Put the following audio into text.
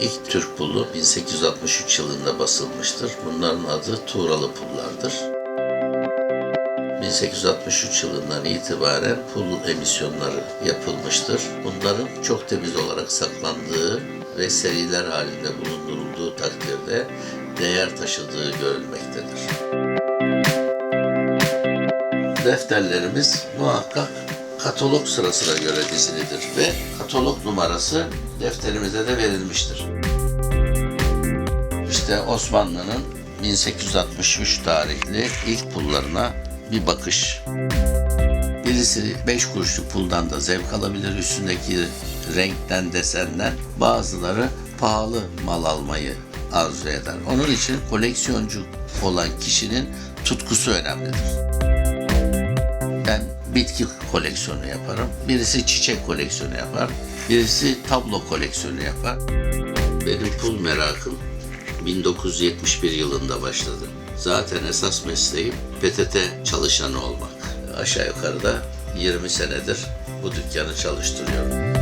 İlk Türk pulu 1863 yılında basılmıştır. Bunların adı Tuğralı pullardır. 1863 yılından itibaren pul emisyonları yapılmıştır. Bunların çok temiz olarak saklandığı ve seriler halinde bulundurulduğu takdirde değer taşıdığı görülmektedir. Defterlerimiz muhakkak katalog sırasına göre dizilidir ve katalog numarası defterimize de verilmiştir. İşte Osmanlı'nın 1863 tarihli ilk pullarına bir bakış. Birisi 5 kuruşluk puldan da zevk alabilir üstündeki renkten, desenden. Bazıları pahalı mal almayı arzu eder. Onun için koleksiyoncu olan kişinin tutkusu önemlidir. Bitki koleksiyonu yaparım. Birisi çiçek koleksiyonu yapar. Birisi tablo koleksiyonu yapar. Benim pul merakım 1971 yılında başladı. Zaten esas mesleğim PTT çalışanı olmak. Aşağı yukarı da 20 senedir bu dükkanı çalıştırıyorum.